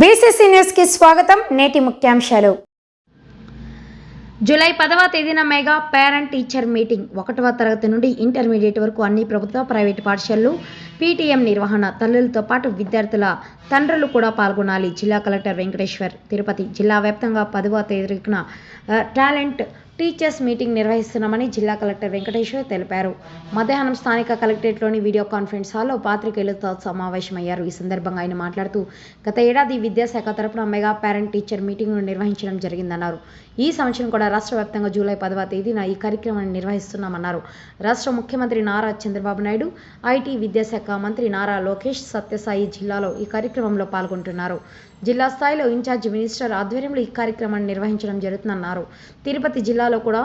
BCC న్యూస్కి స్వాగతం. నేటి ముఖ్యాంశాలు. జూలై పదవ తేదీన మెగా పేరెంట్ టీచర్ మీటింగ్. ఒకటవ తరగతి నుండి ఇంటర్మీడియట్ వరకు అన్ని ప్రభుత్వ ప్రైవేటు పాఠశాలలు పీటీఎం నిర్వహణ తల్లులతో పాటు విద్యార్థుల తండ్రులు కూడా పాల్గొనాలి. జిల్లా కలెక్టర్ వెంకటేశ్వర్ తిరుపతి జిల్లా వ్యాప్తంగా పదవ తేదీన టాలెంట్ టీచర్స్ మీటింగ్ నిర్వహిస్తున్నామని జిల్లా కలెక్టర్ వెంకటేశ్వర్ తెలిపారు. మధ్యాహ్నం స్థానిక కలెక్టరేట్లోని వీడియో కాన్ఫరెన్స్ హాల్లో పాత్రికేయులతో సమావేశమయ్యారు. ఈ సందర్భంగా ఆయన మాట్లాడుతూ గత ఏడాది విద్యాశాఖ తరపున మెగా పేరెంట్ టీచర్ మీటింగ్ను నిర్వహించడం జరిగిందన్నారు. ఈ సంవత్సరం కూడా రాష్ట్ర వ్యాప్తంగా జూలై పదవ తేదీన ఈ కార్యక్రమాన్ని నిర్వహిస్తున్నామన్నారు. రాష్ట్ర ముఖ్యమంత్రి నారా చంద్రబాబు నాయుడు ఐటీ విద్యాశాఖ మంత్రి నారా లోకేష్ సత్యసాయి జిల్లాలో ఈ కార్యక్రమంలో పాల్గొంటున్నారు. జిల్లా స్థాయిలో ఇన్ఛార్జ్ మినిస్టర్ ఆధ్వర్యంలో ఈ కార్యక్రమాన్ని నిర్వహించడం జరుగుతుందన్నారు. తిరుపతి జిల్లాలో కూడా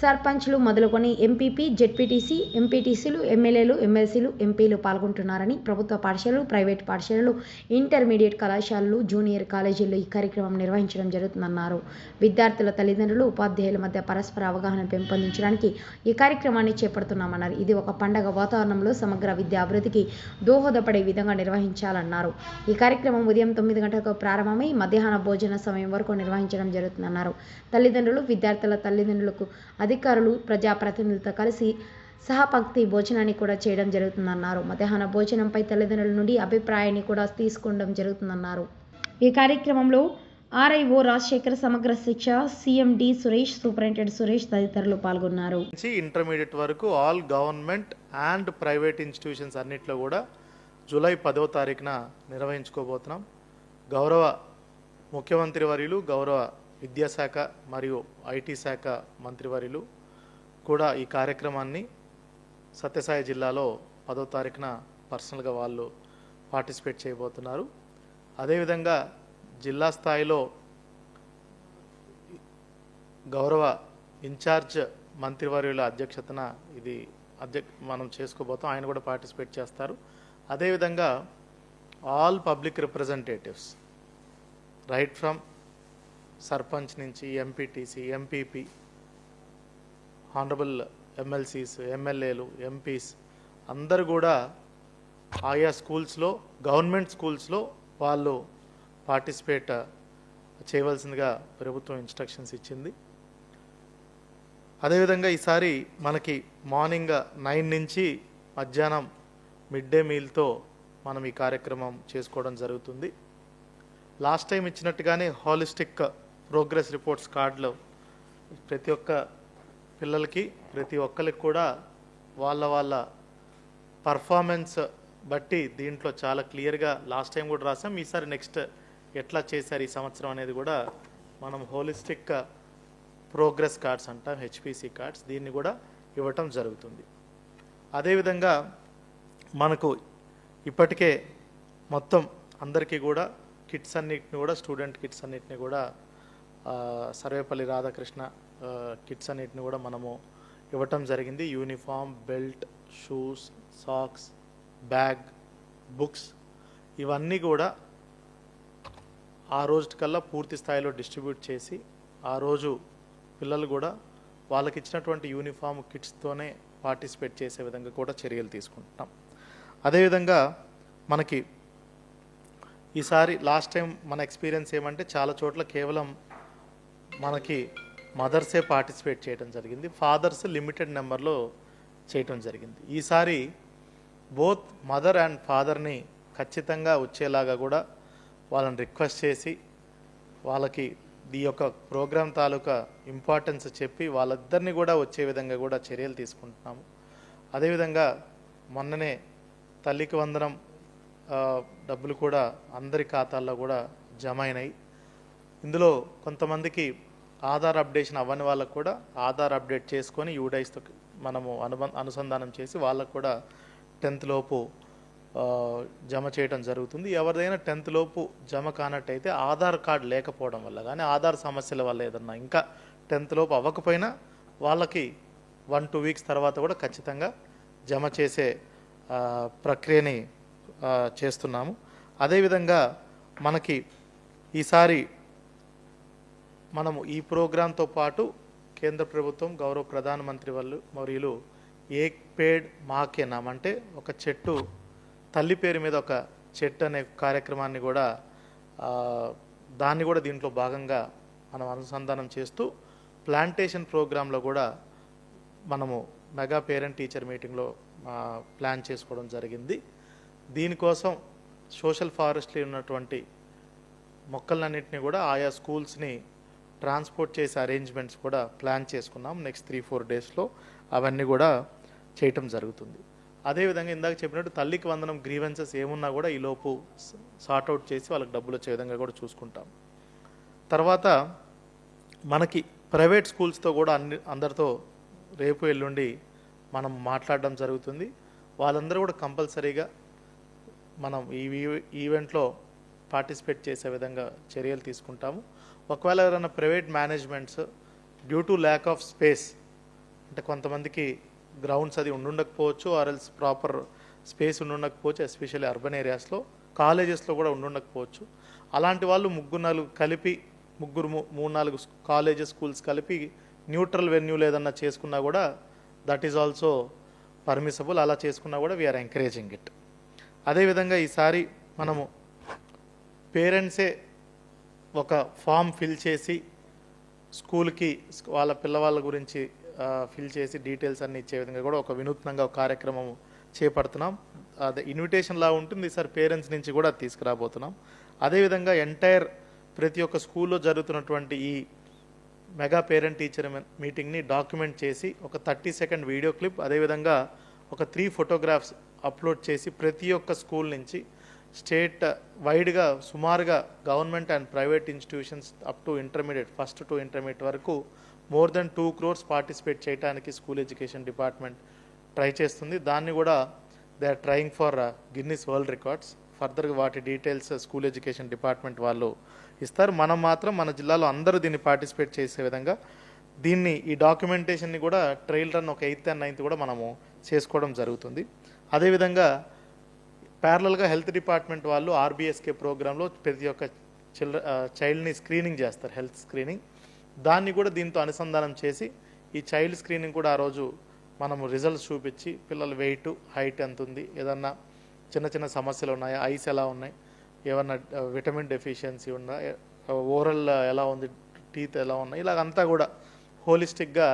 సర్పంచ్లు మొదలుకొని ఎంపీపీ జెడ్పీటీసీ ఎంపీటీసీలు ఎమ్మెల్యేలు ఎమ్మెల్సీలు ఎంపీలు పాల్గొంటున్నారని ప్రభుత్వ పాఠశాలలు ప్రైవేట్ పాఠశాలలు ఇంటర్మీడియట్ కళాశాలలు జూనియర్ కాలేజీల్లో ఈ కార్యక్రమం నిర్వహించడం జరుగుతుందన్నారు. విద్యార్థుల తల్లిదండ్రులు ఉపాధ్యాయుల మధ్య పరస్పర అవగాహన పెంపొందించడానికి ఈ కార్యక్రమాన్ని చేపడుతున్నామన్నారు. ఇది ఒక పండగ వాతావరణంలో సమగ్ర విద్యా అభివృద్ధికి దోహదపడే విధంగా నిర్వహించాలన్నారు. ఈ కార్యక్రమం ఉదయం తొమ్మిది గంటలకు ప్రారంభమై మధ్యాహ్న భోజన సమయం వరకు నిర్వహించడం జరుగుతుందన్నారు. తల్లిదండ్రులు విద్యార్థుల తల్లిదండ్రులకు అధికారులు ప్రజాప్రతినిధులతో కలిసి సహపంక్తి భోజనాన్ని కూడా చేయడం జరుగుతుందన్నారు. మధ్యాహ్న భోజనంపై తల్లిదండ్రుల నుండి అభిప్రాయాన్ని కూడా తీసుకోవడం జరుగుతుందన్నారు. ఈ కార్యక్రమంలో ఆర్ఐఓ రాజశేఖర్ సమగ్ర శిక్ష సిఎండి సురేష్ సూపరింటెండెంట్ సురేష్ తదితరులు పాల్గొన్నారు. నుంచి ఇంటర్మీడియట్ వరకు all government and private institutions అన్నిట్లో కూడా జూలై పదవ తారీఖున నిర్వహించుకోబోతున్నాం. గౌరవ ముఖ్యమంత్రి వర్యులు గౌరవ విద్యాశాఖ మరియు ఐటీ శాఖ మంత్రివర్యులు కూడా ఈ కార్యక్రమాన్ని సత్యసాయి జిల్లాలో పదో తారీఖున పర్సనల్గా వాళ్ళు పార్టిసిపేట్ చేయబోతున్నారు. అదేవిధంగా జిల్లా స్థాయిలో గౌరవ ఇన్ఛార్జ్ మంత్రివర్యుల అధ్యక్షతన ఇది అధ్యక్ష మనం చేసుకోబోతాం. ఆయన కూడా పార్టిసిపేట్ చేస్తారు. అదేవిధంగా all public representatives right from sarpanch నుంచి ఎంపీటీసీ ఎంపీపీ హానరబుల్ ఎమ్మెల్సీస్ ఎమ్మెల్యేలు ఎంపీస్ అందరు కూడా ఆయా స్కూల్స్లో గవర్నమెంట్ స్కూల్స్లో వాళ్ళు పార్టిసిపేట్ చేయవలసిందిగా ప్రభుత్వం ఇన్స్ట్రక్షన్స్ ఇచ్చింది. అదేవిధంగా ఈసారి మనకి మార్నింగ్ నైన్ నుంచి మధ్యాహ్నం మిడ్ డే మీల్తో మనం ఈ కార్యక్రమం చేసుకోవడం జరుగుతుంది. లాస్ట్ టైం ఇచ్చినట్టుగానే హాలిస్టిక్ ప్రోగ్రెస్ రిపోర్ట్స్ కార్డులు ప్రతి ఒక్క పిల్లలకి ప్రతి ఒక్కరికి కూడా వాళ్ళ వాళ్ళ పర్ఫార్మెన్స్ బట్టి దీంట్లో చాలా క్లియర్గా లాస్ట్ టైం కూడా రాసాం. ఈసారి నెక్స్ట్ ఎట్లా చేశారు ఈ సంవత్సరం అనేది కూడా మనం హోలిస్టిక్ ప్రోగ్రెస్ కార్డ్స్ అంటాం హెచ్పిసి కార్డ్స్. దీన్ని కూడా ఇవ్వటం జరుగుతుంది. అదేవిధంగా మనకు ఇప్పటికే మొత్తం అందరికీ కూడా కిట్స్ అన్నిటిని కూడా స్టూడెంట్ కిట్స్ అన్నిటిని కూడా సర్వేపల్లి రాధాకృష్ణ కిట్స్ అన్నిటిని కూడా మనము ఇవ్వటం జరిగింది. Uniform belt shoes socks bag books ఇవన్నీ కూడా ఆ రోజుకల్లా పూర్తి స్థాయిలో డిస్ట్రిబ్యూట్ చేసి ఆ రోజు పిల్లలు కూడా వాళ్ళకి ఇచ్చినటువంటి యూనిఫామ్ కిట్స్తోనే పార్టిసిపేట్ చేసే విధంగా కూడా చర్యలు తీసుకుంటున్నాం. అదేవిధంగా మనకి ఈసారి లాస్ట్ టైం మన ఎక్స్పీరియన్స్ ఏమంటే చాలా చోట్ల కేవలం మనకి మదర్సే పార్టిసిపేట్ చేయడం జరిగింది. ఫాదర్స్ లిమిటెడ్ నెంబర్లో చేయటం జరిగింది. ఈసారి బోత్ మదర్ అండ్ ఫాదర్ని ఖచ్చితంగా వచ్చేలాగా కూడా వాళ్ళని రిక్వెస్ట్ చేసి వాళ్ళకి ఈ యొక్క ప్రోగ్రాం తాలూకా ఇంపార్టెన్స్ చెప్పి వాళ్ళిద్దరిని కూడా వచ్చే విధంగా కూడా చర్యలు తీసుకుంటున్నాము. అదేవిధంగా మొన్ననే తల్లికి వందనం డబ్బులు కూడా అందరి ఖాతాల్లో కూడా జమ అయినాయి. ఇందులో కొంతమందికి ఆధార్ అప్డేషన్ అవ్వని వాళ్ళకు కూడా ఆధార్ అప్డేట్ చేసుకొని యూడైస్తో మనము అనుబ అనుసంధానం చేసి వాళ్ళకు కూడా టెన్త్ లోపు జమ చేయడం జరుగుతుంది. ఎవరిదైనా టెన్త్ లోపు జమ కానట్టయితే ఆధార్ కార్డు లేకపోవడం వల్ల కానీ ఆధార్ సమస్యల వల్ల ఏదన్నా ఇంకా టెన్త్ లోపు అవ్వకపోయినా వాళ్ళకి వన్ టూ వీక్స్ తర్వాత కూడా ఖచ్చితంగా జమ చేసే ప్రక్రియని చేస్తున్నాము. అదేవిధంగా మనకి ఈసారి మనము ఈ ప్రోగ్రాంతో పాటు కేంద్ర ప్రభుత్వం గౌరవ ప్రధానమంత్రి వాళ్ళు మరియు ఏక్ పేడ్ మాకేనాం అంటే ఒక చెట్టు తల్లి పేరు మీద ఒక చెట్టు అనే కార్యక్రమాన్ని కూడా దాన్ని కూడా దీంట్లో భాగంగా మనం అనుసంధానం చేస్తూ ప్లాంటేషన్ ప్రోగ్రాంలో కూడా మనము మెగా పేరెంట్ టీచర్ మీటింగ్లో ప్లాన్ చేసుకోవడం జరిగింది. దీనికోసం సోషల్ ఫారెస్ట్లీ ఉన్నటువంటి మొక్కలన్నింటినీ కూడా ఆయా స్కూల్స్ని ట్రాన్స్పోర్ట్ చేసే అరేంజ్మెంట్స్ కూడా ప్లాన్ చేసుకున్నాం నెక్స్ట్ త్రీ ఫోర్ డేస్లో. అవన్నీ కూడా చేయటం జరుగుతుంది. అదేవిధంగా ఇందాక చెప్పినట్టు తల్లికి వందనం గ్రీవెన్సెస్ ఏమున్నా కూడా ఈలోపు సార్ట్అవుట్ చేసి వాళ్ళకి డబ్బులు వచ్చే విధంగా కూడా చూసుకుంటాం. తర్వాత మనకి ప్రైవేట్ స్కూల్స్తో కూడా అన్ని అందరితో రేపు ఎల్లుండి మనం మాట్లాడడం జరుగుతుంది. వాళ్ళందరూ కూడా కంపల్సరీగా మనం ఈ ఈ- ఈవెంట్లో పార్టిసిపేట్ చేసే విధంగా చర్యలు తీసుకుంటాము. ఒకవేళ ఎవరైనా private managements due to lack of space అంటే కొంతమందికి గ్రౌండ్స్ అది ఉండుండకపోవచ్చు ఆర్ఎల్స్ ప్రాపర్ స్పేస్ ఉండుండకపోవచ్చు ఎస్పెషల్లీ అర్బన్ ఏరియాస్లో కాలేజెస్లో కూడా ఉండుండకపోవచ్చు. అలాంటి వాళ్ళు ముగ్గురు నాలుగు కలిపి ముగ్గురు మూ- మూడు నాలుగు కాలేజెస్ స్కూల్స్ కలిపి న్యూట్రల్ వెన్యూలు ఏదన్నా చేసుకున్నా కూడా దట్ ఈజ్ ఆల్సో పర్మిసబుల్. అలా చేసుకున్నా కూడా వీఆర్ ఎంకరేజింగ్ ఇట్. అదేవిధంగా ఈసారి మనము పేరెంట్సే ఒక ఫామ్ ఫిల్ చేసి స్కూల్కి వాళ్ళ పిల్లవాళ్ళ గురించి ఫిల్ చేసి డీటెయిల్స్ అన్ని ఇచ్చే విధంగా కూడా ఒక వినూత్నంగా ఒక కార్యక్రమం చేపడుతున్నాం. అదే ఇన్విటేషన్ లా ఉంటుంది సార్ పేరెంట్స్ నుంచి కూడా తీసుకురాబోతున్నాం. అదేవిధంగా ఎంటైర్ ప్రతి ఒక్క స్కూల్లో జరుగుతున్నటువంటి ఈ మెగా పేరెంట్ టీచర్ మీటింగ్ని డాక్యుమెంట్ చేసి ఒక థర్టీ సెకండ్ వీడియో క్లిప్ అదేవిధంగా ఒక త్రీ ఫోటోగ్రాఫ్స్ అప్లోడ్ చేసి ప్రతి ఒక్క స్కూల్ నుంచి స్టేట్ వైడ్గా సుమారుగా government and private institutions up to intermediate first to intermediate వరకు more than two crores participate చేయడానికి స్కూల్ ఎడ్యుకేషన్ డిపార్ట్మెంట్ ట్రై చేస్తుంది. దాన్ని కూడా they are trying for Guinness world records. ఫర్దర్గా వాటి డీటెయిల్స్ స్కూల్ ఎడ్యుకేషన్ డిపార్ట్మెంట్ వాళ్ళు ఇస్తారు. మనం మాత్రం మన జిల్లాలో అందరూ దీన్ని పార్టిసిపేట్ చేసే విధంగా దీన్ని ఈ డాక్యుమెంటేషన్ని కూడా ట్రైల్ రన్ ఒక ఎయిత్ అండ్ నైన్త్ కూడా మనము చేసుకోవడం జరుగుతుంది. అదేవిధంగా ప్యారలల్గా హెల్త్ డిపార్ట్మెంట్ వాళ్ళు ఆర్బీఎస్కే ప్రోగ్రాంలో ప్రతి ఒక్క చిల్డ్ర చైల్డ్ని స్క్రీనింగ్ చేస్తారు హెల్త్ స్క్రీనింగ్ దాన్ని కూడా దీంతో అనుసంధానం చేసి ఈ చైల్డ్ స్క్రీనింగ్ కూడా ఆ రోజు మనము రిజల్ట్స్ చూపించి పిల్లల వెయిట్ హైట్ ఎంత ఉంది ఏదన్నా చిన్న చిన్న సమస్యలు ఉన్నాయా ఐస్ ఎలా ఉన్నాయి ఏమన్నా విటమిన్ డెఫిషియన్సీ ఉందా ఓరల్ ఎలా ఉంది టీత్ ఎలా ఉన్నాయి ఇలాగంతా కూడా హోలిస్టిక్గా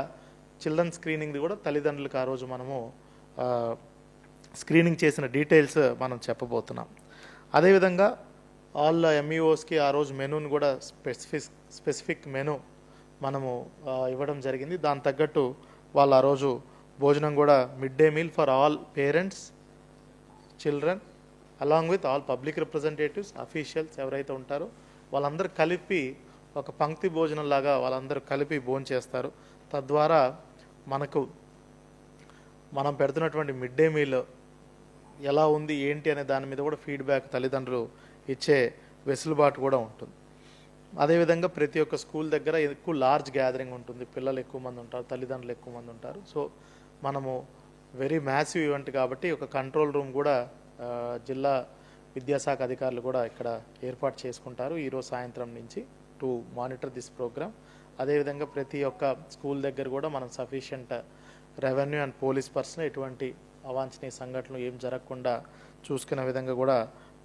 చిల్డ్రన్ స్క్రీనింగ్ది కూడా తల్లిదండ్రులకు ఆ రోజు మనము స్క్రీనింగ్ చేసిన డీటెయిల్స్ మనం చెప్పబోతున్నాం. అదేవిధంగా ఆల్ ఎంఈఓస్కి ఆ రోజు మెనూని కూడా స్పెసిఫిక్ స్పెసిఫిక్ మెనూ మనము ఇవ్వడం జరిగింది. దాని తగ్గట్టు వాళ్ళు ఆ రోజు భోజనం కూడా mid day meal for all parents children along with all public representatives officials ఎవరైతే ఉంటారో వాళ్ళందరూ కలిపి ఒక పంక్తి భోజనం లాగా వాళ్ళందరూ కలిపి భోజనం చేస్తారు. తద్వారా మనకు మనం పెడుతున్నటువంటి మిడ్ డే మీల్ ఎలా ఉంది ఏంటి అనే దాని మీద కూడా ఫీడ్బ్యాక్ తల్లిదండ్రులు ఇచ్చే వెసులుబాటు కూడా ఉంటుంది. అదేవిధంగా ప్రతి ఒక్క స్కూల్ దగ్గర ఎక్కువ లార్జ్ గ్యాదరింగ్ ఉంటుంది. పిల్లలు ఎక్కువ మంది ఉంటారు తల్లిదండ్రులు ఎక్కువ మంది ఉంటారు. సో మనము వెరీ మ్యాసివ్ ఈవెంట్ కాబట్టి ఒక కంట్రోల్ రూమ్ కూడా జిల్లా విద్యాశాఖ అధికారులు కూడా ఇక్కడ ఏర్పాటు చేసుకుంటారు. ఈరోజు సాయంత్రం నుంచి టు మానిటర్ దిస్ ప్రోగ్రామ్ అదేవిధంగా ప్రతి ఒక్క స్కూల్ దగ్గర కూడా మనం sufficient revenue and police person ఎటువంటి అవాంఛనీయ సంఘటనలు ఏం జరగకుండా చూసుకునే విధంగా కూడా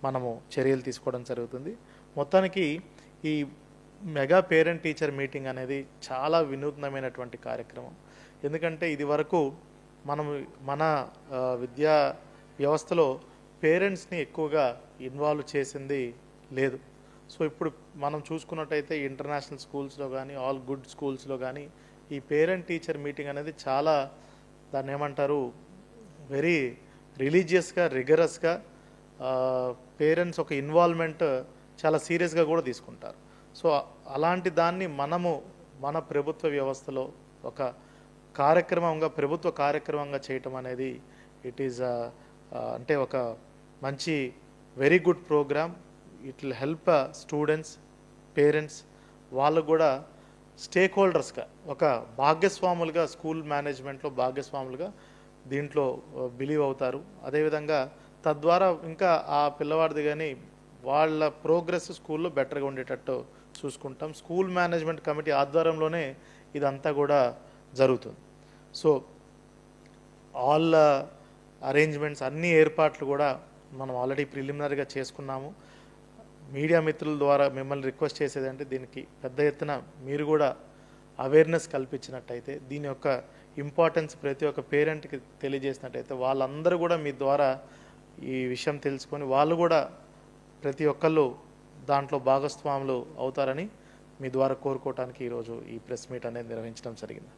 మనము చర్యలు తీసుకోవడం జరుగుతుంది. మొత్తానికి ఈ మెగా పేరెంట్ టీచర్ మీటింగ్ అనేది చాలా వినూత్నమైనటువంటి కార్యక్రమం. ఎందుకంటే ఇది వరకు మనం మన విద్యా వ్యవస్థలో పేరెంట్స్ని ఎక్కువగా ఇన్వాల్వ్ చేసింది లేదు. సో ఇప్పుడు మనం చూసుకున్నట్టయితే ఇంటర్నేషనల్ స్కూల్స్లో కానీ ఆల్ గుడ్ స్కూల్స్లో కానీ ఈ పేరెంట్ టీచర్ మీటింగ్ అనేది చాలా దాన్ని ఏమంటారు వెరీ రిలీజియస్గా రిగరస్గా పేరెంట్స్ ఒక ఇన్వాల్వ్మెంట్ చాలా సీరియస్గా కూడా తీసుకుంటారు. సో అలాంటి దాన్ని మనము మన ప్రభుత్వ వ్యవస్థలో ఒక కార్యక్రమంగా ప్రభుత్వ కార్యక్రమంగా చేయటం అనేది ఇట్ ఈజ్ అంటే ఒక మంచి very good programme it will help students parents వాళ్ళు కూడా స్టేక్ హోల్డర్స్గా ఒక భాగ్యస్వాములుగా స్కూల్ మేనేజ్మెంట్లో భాగ్యస్వాములుగా దీంట్లో బిలీవ్ అవుతారు. అదేవిధంగా తద్వారా ఇంకా ఆ పిల్లవాడిది కానీ వాళ్ళ ప్రోగ్రెస్ స్కూల్లో బెటర్గా ఉండేటట్టు చూసుకుంటాం. స్కూల్ మేనేజ్మెంట్ కమిటీ ఆధ్వర్యంలోనే ఇదంతా కూడా జరుగుతుంది. సో ఆల్ అరేంజ్మెంట్స్ అన్ని ఏర్పాట్లు కూడా మనం ఆల్రెడీ ప్రిలిమినరీగా చేసుకున్నాము. మీడియా మిత్రుల ద్వారా మిమ్మల్ని రిక్వెస్ట్ చేసేదంటే దీనికి పెద్ద ఎత్తున మీరు కూడా అవేర్నెస్ కల్పించినట్టయితే దీని యొక్క ఇంపార్టెన్స్ ప్రతి ఒక్క పేరెంట్కి తెలియజేసినట్టయితే వాళ్ళందరూ కూడా మీ ద్వారా ఈ విషయం తెలుసుకొని వాళ్ళు కూడా ప్రతి ఒక్కళ్ళు దాంట్లో భాగస్వాములు అవుతారని మీ ద్వారా కోరుకోవటానికి ఈరోజు ఈ ప్రెస్ మీట్ అనేది నిర్వహించడం జరిగింది.